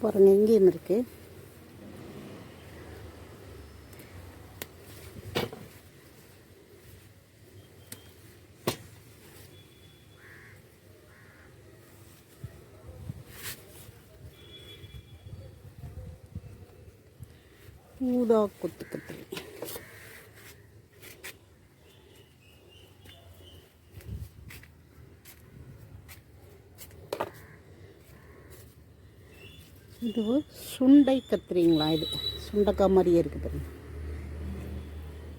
பாருங்க இங்கேயும் இருக்கு. ஊதா கொத்து கத்திரி இது சுண்டை கத்திரிங்களா இது? சுண்டைக்காய் மாதிரியே இருக்குது பாருங்க.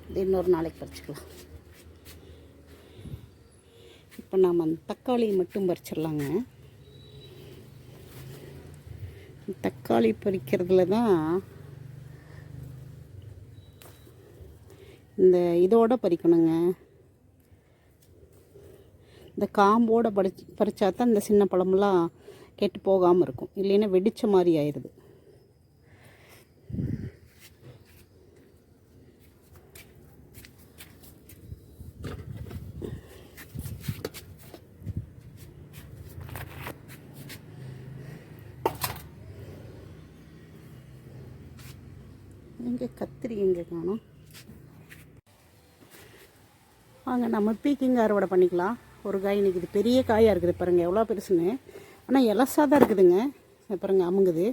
இது இன்னொரு நாளைக்கு பறிச்சுக்கலாம். இப்போ நாம் அந்த தக்காளி மட்டும் பறிச்சிடலாங்க. தக்காளி பறிக்கிறதுல தான் இந்த இதோட பறிக்கணுங்க. இந்த காம்போட பறிச்சு பறிச்சா தான் இந்த சின்ன பழமெல்லாம் கெட்டு போகாமல் இருக்கும். இல்லைன்னா வெடிச்ச மாதிரி ஆயிடுது. எங்கே கத்திரி எங்கே காணோம்? வாங்க நம்ம பீக்கிங் அறுவடை பண்ணிக்கலாம். ஒரு காய் நிற்கிது பெரிய காயாக இருக்குது பாருங்கள் எவ்வளோ பெருசுன்னு. ஆனால் எலசாக தான் இருக்குதுங்க. பாருங்க அமுங்குது.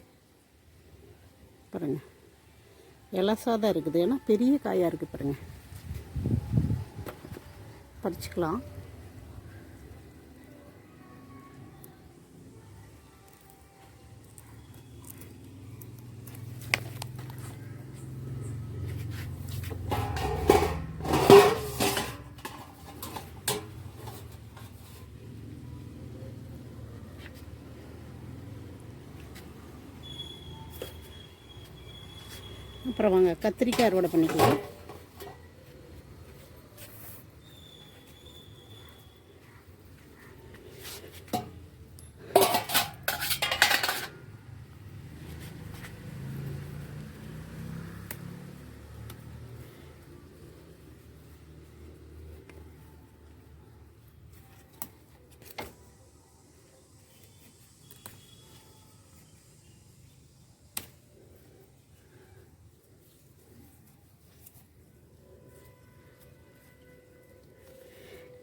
பாருங்க. எலசாக தான் இருக்குது. ஏன்னா பெரிய காயாக இருக்குது பாருங்க. பறிச்சுக்கலாம் அப்புறம் வாங்க. கத்திரிக்காய் அறுவடை பண்ணிக்கலாம்.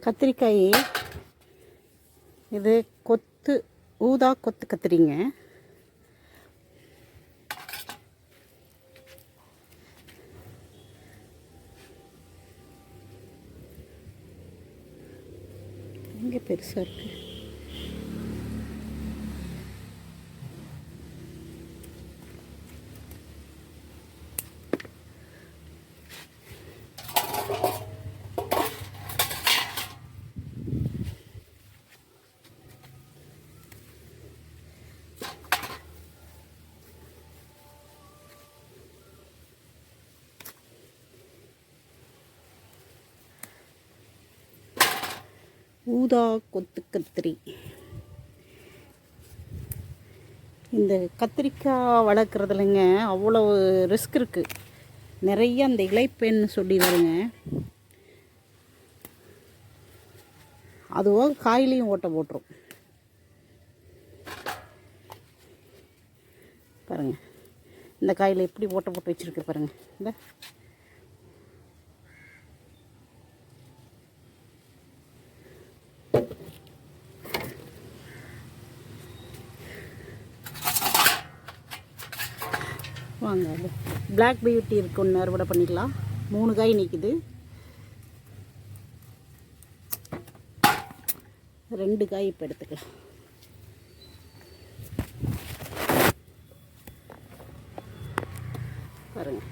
கத்திரிக்காய். இது கொத்து ஊதா கொத்து கத்திரிங்க. இங்கே பெருசாக இருக்குது ஊதா கொத்து கத்திரி இந்த கத்திரிக்காய் வளர்க்குறதுலங்க அவ்வளோ ரிஸ்க் இருக்குது நிறைய அந்த இலைப்பெண் சொல்லி வருங்க. அதுவோ காயிலையும் ஓட்ட போட்டுரும். பாருங்கள் இந்த காயில் எப்படி ஓட்ட போட்டு வச்சுருக்கு பாருங்கள் இந்த வாங்க. பிளாக் பியூட்டி இருக்கு ஒன்று அறுவடை பண்ணிக்கலாம். மூணு காய் நிற்குது ரெண்டு காய் இப்போ எடுத்துக்கலாம். பாருங்கள்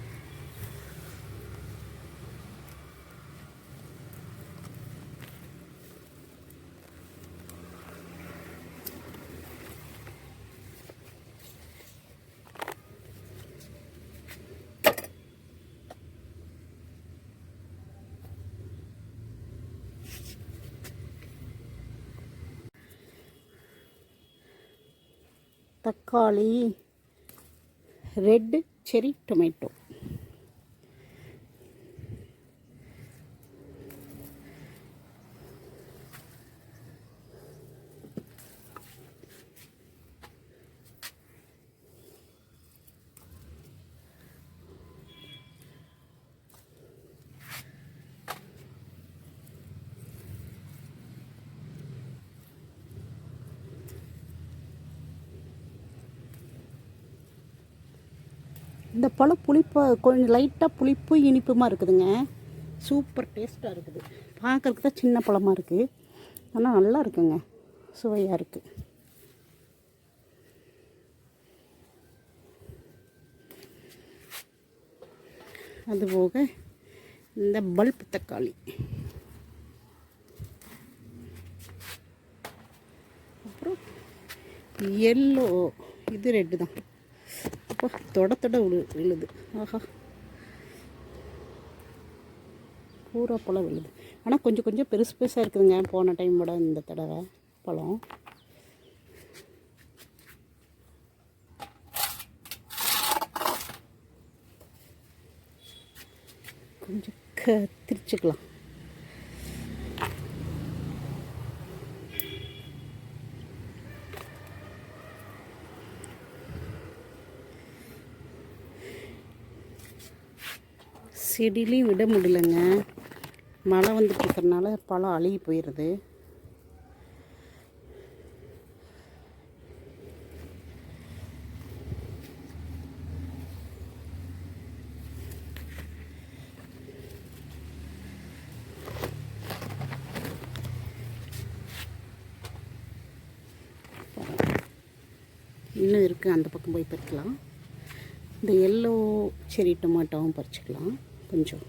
தக்காளி ரெட் செரி டொமேட்டோ. இந்த பழம் புளிப்பு கொஞ்சம் லைட்டாக புளிப்பு இனிப்புமா இருக்குதுங்க. சூப்பர் டேஸ்ட்டாக இருக்குது. பார்க்கறதுக்கு தான் சின்ன பழமாக இருக்குது ஆனால் நல்லா இருக்குங்க. சுவையாக இருக்குது அதுபோக இந்த பல்ப் தக்காளி. அப்புறம் எல்லோ இது ரெட்டு தான். அப்போ தொட தொட விழு விழுது. ஆஹா. பூரா பழம் விழுது. ஆனால் கொஞ்சம் கொஞ்சம் பெருசு பெருசாக இருக்குதுங்க. போன டைம் விட இந்த தடவை பழம். கொஞ்சம் கத்திரிச்சுக்கலாம். செடியிலையும் விட முடியலங்க. மழை வந்துட்டு இருக்கிறனால பழம் அழுகி போயிடுது. இன்னும் இருக்குது அந்த பக்கம் போய் பறிக்கலாம். இந்த எல்லோ செரி டொமேட்டோவும் பறிச்சுக்கலாம். கொஞ்சம்.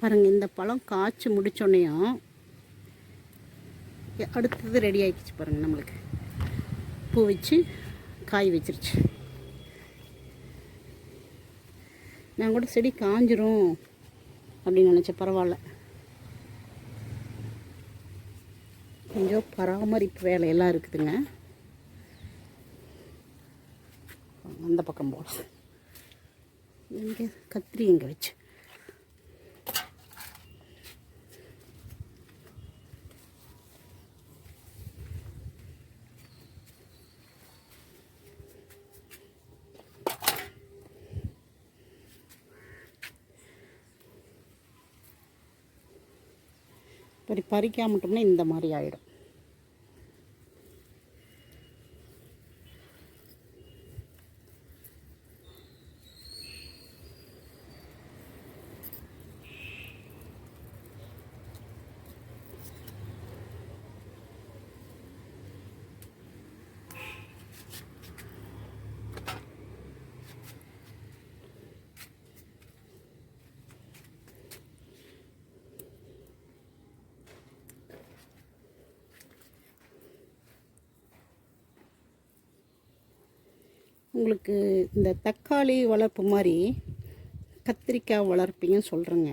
பாருங்கள் இந்த பழம் காய்ச்சி முடித்தோடனையும் அடுத்தது ரெடி ஆகிடுச்சு பாருங்கள் நம்மளுக்கு. பூ வச்சு காய் வச்சிருச்சு. நான் கூட செடி காஞ்சிரும் அப்படின்னு நினச்சேன் பரவாயில்ல. கொஞ்சம் பராமரிப்பு வேலையெல்லாம் இருக்குதுங்க. அந்த பக்கம் போகலாம் இங்கே கத்திரி இங்கே வச்சு. பறிக்காமட்டோம்னா இந்த மாதிரி ஆகிடும் உங்களுக்கு இந்த தக்காளி வளர்ப்பு மாதிரி கத்திரிக்காய் வளர்ப்பீங்கன்னு சொல்கிறேங்க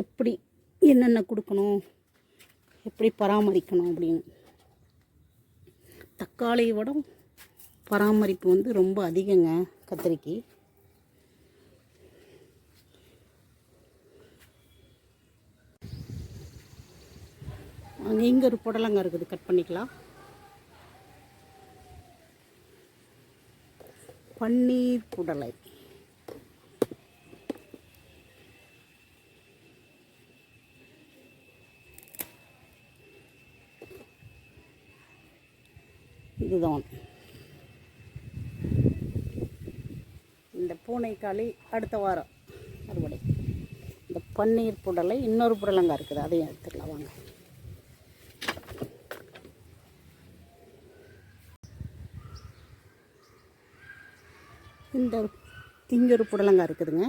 எப்படி என்னென்ன கொடுக்கணும்? எப்படி பராமரிக்கணும் அப்படின்னு. தக்காளியோட பராமரிப்பு வந்து ரொம்ப அதிகங்க கத்திரிக்கு. அங்கே இங்கே ஒரு புடலங்காய் இருக்குது கட் பண்ணிக்கலாம். பன்னீர் புடலை. இதுதான். இந்த பூனைக்காளி அடுத்த வாரம் அறுவடை இந்த பன்னீர் புடலை இன்னொரு புடலங்காய் இருக்குது அதையும் எடுத்துக்கலாம் வாங்க இந்த திங்கொரு புடலங்காய் இருக்குதுங்க.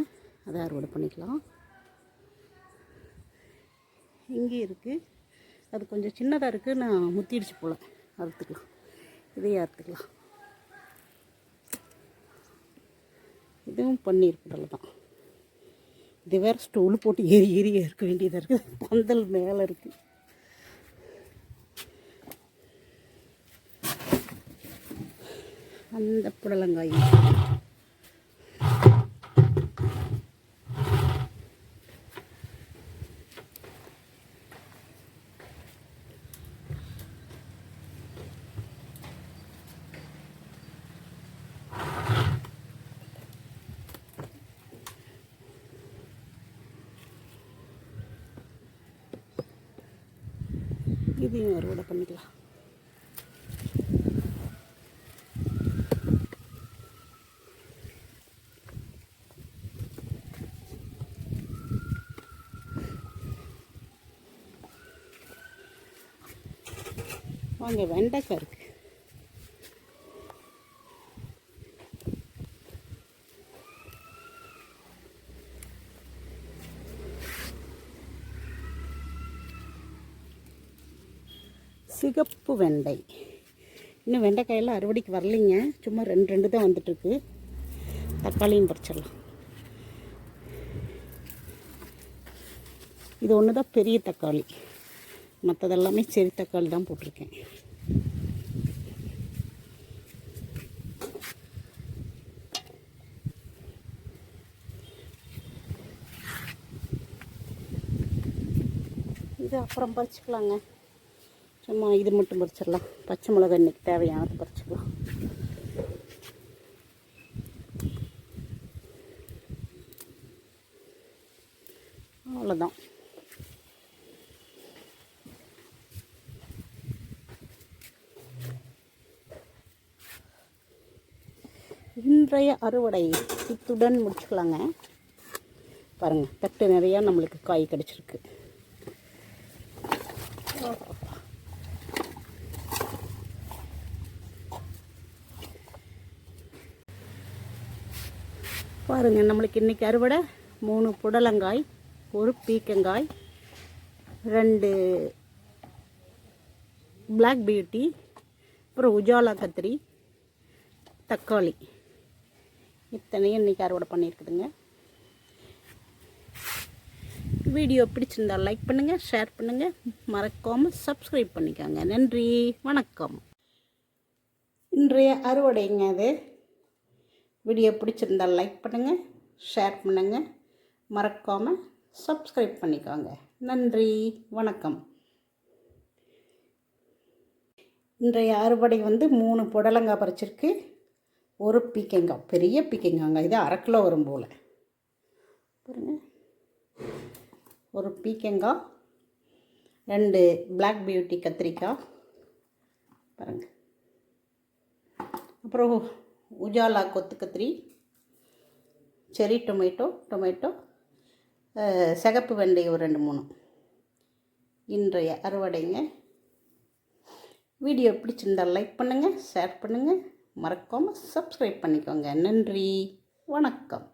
அதை அறுவடை பண்ணிக்கலாம். இங்கே இருக்குது அது கொஞ்சம் சின்னதாக இருக்குது நான் முத்திடுச்சு போல். அறுத்துக்கலாம். இதையும் அறுத்துக்கலாம். இதுவும் பன்னீர் புடலை தான். இது வேறு ஸ்டூல் போட்டு ஏறி ஏறி இருக்க வேண்டியதாக இருக்குது பந்தல் மேலே இருக்குது அந்த புடலங்காய் இதையும் அறுவடை பண்ணிக்கலாம். வாங்க வெண்டைக்காய் இருக்கு. சிகப்பு வெண்டை. இன்னும் வெண்டைக்காயெல்லாம் அறுவடைக்கு வரலைங்க. சும்மா ரெண்டு ரெண்டு தான் வந்துட்டுருக்கு. தக்காளியும் பறிச்சிடலாம். இது ஒன்று தான் பெரிய தக்காளி. மற்றதெல்லாமே செரி தக்காளி தான் போட்டிருக்கேன். இது அப்புறம் பறிச்சுக்கலாங்க. சும்மா இது மட்டும் பறிச்சிடலாம். பச்சை மிளகாய் இன்றைக்கி தேவையானது பறிச்சிடலாம் அவ்வளோதான் இன்றைய அறுவடை இத்துடன் முடிச்சுக்கலாங்க. பாருங்கள் தட்டு நிறையா நம்மளுக்கு காய் கிடச்சிருக்கு. பாருங்கள் நம்மளுக்கு இன்றைக்கி அறுவடை. மூணு புடலங்காய் ஒரு பீக்கங்காய் ரெண்டு பிளாக் பியூட்டி அப்புறம் உஜாலா கத்திரி தக்காளி. இத்தனையும் இன்றைக்கி அறுவடை பண்ணியிருக்குதுங்க. வீடியோ பிடிச்சிருந்தா லைக் பண்ணுங்கள் ஷேர் பண்ணுங்கள் மறக்காமல் சப்ஸ்கிரைப் பண்ணிக்கோங்க. நன்றி வணக்கம். இன்றைய அறுவடைங்க அது. வீடியோ பிடிச்சிருந்தா லைக் பண்ணுங்கள் ஷேர் பண்ணுங்கள் மறக்காமல் சப்ஸ்கிரைப் பண்ணிக்கோங்க. நன்றி வணக்கம். இன்றைய அறுவடை வந்து மூணு புடலங்காய் பறிச்சிருக்கு. ஒரு பீக்கங்காய் பெரிய பீக்கங்காங்க இது அரை கிலோ வரும் போல். பாருங்க. ஒரு பீக்கங்காய் ரெண்டு பிளாக் பியூட்டி கத்திரிக்காய். பாருங்கள் அப்புறம் உஜாலா கொத்து கத்திரி செரி டொமேட்டோ டொமேட்டோ சிகப்பு வெண்டை ஒரு ரெண்டு மூணு. இன்றைய அறுவடைங்க. வீடியோ பிடிச்சிருந்தால் லைக் பண்ணுங்கள் ஷேர் பண்ணுங்கள் மறக்காமல் சப்ஸ்கிரைப் பண்ணிக்கோங்க. நன்றி. வணக்கம்.